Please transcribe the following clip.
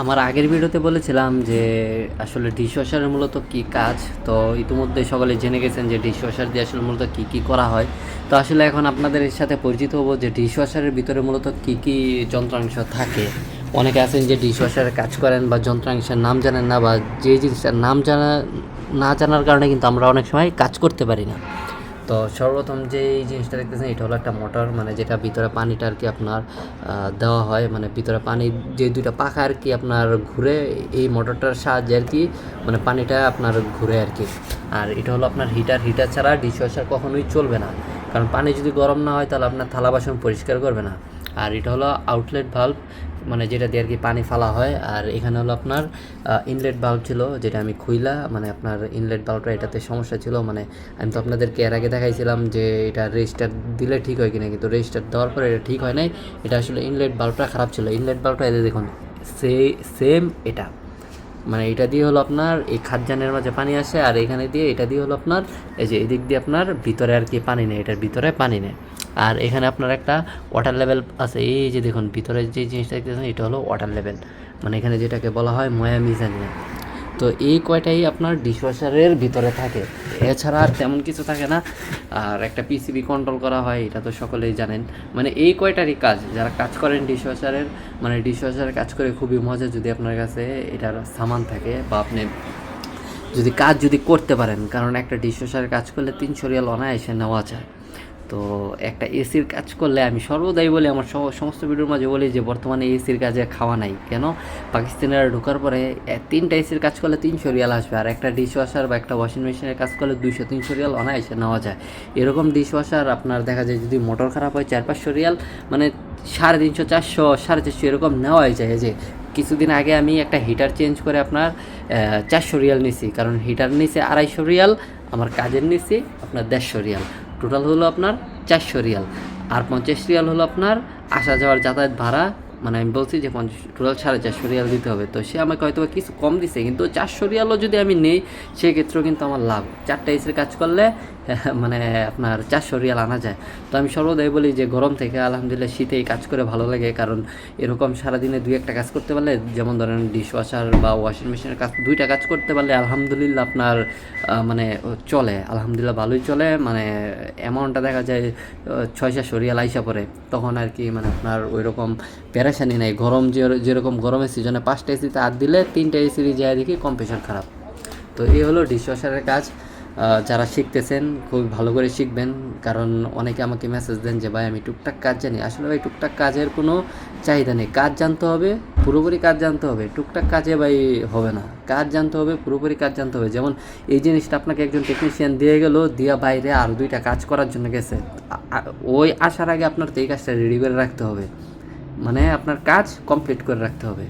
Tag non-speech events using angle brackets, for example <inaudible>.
আমার আগের ভিডিওতে বলেছিলাম যে আসলে ডিশওয়াশারের মূলত কি কাজ? তো ইতিমধ্যে সকলে জেনে গেছেন যে ডিশওয়াশার দিয়ে আসলে মূলত কি কি করা হয়। তো আসলে এখন আপনাদের সাথে পরিচিত হব যে ডিশওয়াশারের ভিতরে মূলত কি কি যন্ত্রাংশ থাকে। অনেকে আছেন যে ডিশওয়াশারে কাজ করেন বা যন্ত্রাংশের নাম জানেন না বা যে জিনিসটার নাম জানা না জানার কারণে কিন্তু আমরা অনেক সময় কাজ করতে পারি না। তো সর্বপ্রথম যে এই জিনিসটা দেখতেছেন, এটা হলো একটা মোটর মানে যেটা ভিতরে পানিটা আর কি আপনার দেওয়া হয়। মানে ভিতরে পানি, যে দুইটা পাখা আর কি আপনার ঘুরে, এই মোটরটার সাহায্যে আর কি মানে পানিটা আপনার ঘুরে আর কি। আর এটা হলো আপনার হিটার হিটার ছাড়া ডিশওয়াশার কখনোই চলবে না। কারণ পানি যদি গরম না হয়, তাহলে আপনার থালা বাসন পরিষ্কার করবে না। আর এটা হলো আউটলেট ভাল্ব মানে যেটা দিয়ে আর কি পানি ফালা হয়। আর এখানে হলো আপনার ইনলেট বাল্ব ছিল, যেটা আমি খুইলা মানে আপনার ইনলেট বাল্বটা এটাতে সমস্যা ছিল মানে আমি তো আপনাদেরকে এর আগে দেখাইছিলাম যে এটা রেজিস্টার দিলে ঠিক হয় কিনা, কিন্তু রেজিস্টার দেওয়ার পরে এটা ঠিক হয় নাই। এটা আসলে ইনলেট বাল্বটা খারাপ ছিল। ইনলেট বাল্বটা এদের দেখুন, সে সেম এটা। মানে এটা দিয়ে হলো আপনার এই খাদ্যানের মাঝে পানি আসে, আর এখানে দিয়ে এটা দিয়ে হলো আপনার, এই যে এদিক দিয়ে আপনার ভিতরে আর কি পানি নেই এটার ভিতরে পানি নেই আর এখানে আপনার একটা ওয়াটার লেভেল আছে। এই যে দেখুন, ভিতরে যে জিনিসটা দেখতেছেন, এটা হলো ওয়াটার লেভেল মানে এখানে যেটাকে বলা হয় ময়া মিজানিয়া তো এই কয়টাই আপনার ডিশওয়াশারের ভিতরে থাকে। এছাড়া আর তেমন কিছু থাকে না। আর একটা পিসিবি কন্ট্রোল করা হয়, এটা তো সকলেই জানেন। মানে এই কয়টারই কাজ? যারা কাজ করেন ডিশওয়াশারের মানে ডিশওয়াশারের কাজ করে খুবই মজা যদি আপনার কাছে এটার সামান থাকে বা আপনি যদি কাজ যদি করতে পারেন। কারণ একটা ডিশওয়াশারের কাজ করলে তিনশো রিয়াল অনায়াসে নেওয়া যায়। তো একটা এসির কাজ করলে আমি সর্বদাই বলি, আমার সমস্ত ভিডিওর মাঝে বলি যে বর্তমানে এসির কাজে খাওয়া নাই। কেন? পাকিস্তানিরা ঢোকার পরে তিনটা এসির কাজ করলে তিনশো রিয়াল আসবে, আর একটা ডিশওয়াশার বা একটা ওয়াশিং মেশিনের কাজ করলে দুইশো, তিনশো রিয়াল অনায়াসে নেওয়া যায়। এরকম ডিশওয়াশার আপনার দেখা যায় যদি মোটর খারাপ হয়, চার পাঁচশো রিয়াল মানে সাড়ে তিনশো, চারশো, সাড়ে চারশো এরকম নেওয়াই যায়। যে কিছুদিন আগে আমি একটা হিটার চেঞ্জ করে আপনার চারশো রিয়াল নিছি, কারণ হিটার নিচে আড়াইশো রিয়াল, আমার কাজের নিচে আপনার দেড়শো রিয়াল। টোটাল হলো আপনার চারশো রিয়াল। আর পঞ্চাশ রিয়াল হলো আপনার আসা যাওয়ার যাতায়াত ভাড়া মানে আমি বলছি যে পঞ্চাশ টোটাল সাড়ে চারশো রিয়াল দিতে হবে। তো সে আমাকে হয়তো কিছু কম দিছে, কিন্তু চারশো রিয়ালও যদি আমি নেই, সেক্ষেত্রেও কিন্তু আমার লাভ। চারটা এসির কাজ করলে <laughs> মানে আপনার চারশো রিয়াল আনা যায়। তো আমি সর্বদাই বলি যে গরম থেকে আলহামদুলিল্লাহ শীতেই কাজ করে ভালো লাগে, কারণ এরকম সারাদিনে দুই একটা কাজ করতে পারলে, যেমন ধরেন ডিশ ওয়াশার বা ওয়াশিং মেশিনের কাজ, দুইটা কাজ করতে পারলে আলহামদুলিল্লাহ আপনার মানে চলে, আলহামদুলিল্লাহ ভালোই চলে। মানে অ্যামাউন্টটা দেখা যায় ছয় সাতশো রিয়াল আইসা পরে তখন আর কি মানে আপনার ওই রকম প্যারাসানি নাই। গরম যেরকম গরমের সিজনে পাঁচটা এসিতে হাত দিলে তিনটা এসি যায় দেখি কম্প্রেশন খারাপ। তো এই হলো ডিশওয়াশারের কাজ। যারা শিখতেছেন, খুব ভালো করে শিখবেন। কারণ অনেকে আমাকে মেসেজ দেন যে, ভাই, আমি টুকটাক কাজ জানি। আসলে ভাই, টুকটাক কাজের কোনো চাহিদা নেই। কাজ জানতে হবে, পুরোপুরি কাজ জানতে হবে। টুকটাক কাজে ভাই হবে না। কাজ জানতে হবে, পুরোপুরি কাজ জানতে হবে। যেমন এই জিনিসটা আপনাকে একজন টেকনিশিয়ান দিয়ে গেল, দিয়া বাইরে আর দুইটা কাজ করার জন্য গেছে। ওই আসার আগে আপনার তো এই কাজটা রেডি করে রাখতে হবে। মানে আপনার কাজ কমপ্লিট করে রাখতে হবে।